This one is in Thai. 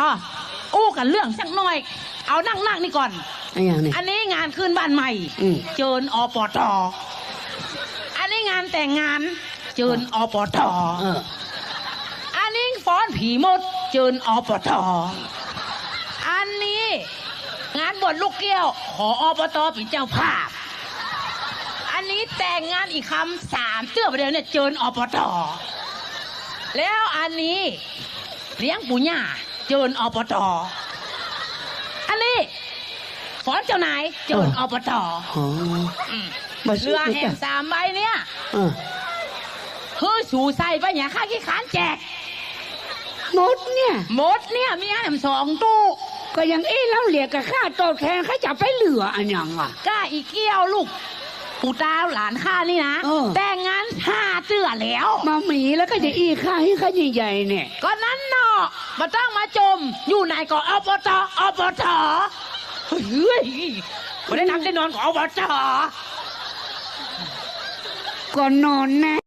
อ๋ออู้กันเรื่องสักหน่อย เอานั่งนั่งนี่ก่อนอะไรอย่างนี้ อันนี้งานขึ้นบ้านใหม่ อืม เจิญอปทอันนี้งานแต่งงาน เจิญอปทเออ อันนี้ฟ้อนผีมด เจิญอปทอันนี้ งานบวชลูกเกี้ยว ขออปตเป็นเจ้าภาพ อันนี้แต่งงานอีกคำสามเตื้อประเดี๋ยวเนี่ยเจิญอปทแล้วอันนี้ เลี้ยงปู่ย่า เจิญอปทอันนี้ฟ้อนเจ้านายเจิญอปทอ๋อมมาซื้เรืออแห่งสามใบเนี่ยเออเฮ้ยสู่ใส่ไปอย่าข้าขี้ขานแจกหมดเนี่ย หมดเนี่ยมีอันสองตู้ก็ยังเอ้แล้วเหลียกับข้าโตแทนเขาจะไปเหลืออันยังอะกล้าอีเกี้ยวลูกปู่ตาหลานข้านี่นะ เตื้อแล้ว มาหมีแล้วก็จะอีข้าให้ข้าใหญ่ๆเนี่ยก็นั้นเนาะมาต้องมาจม อยู่ไหนก็อปตอปทเฮ้ยไม่ได้นับได้นอนของอปตก่อนนอนแน่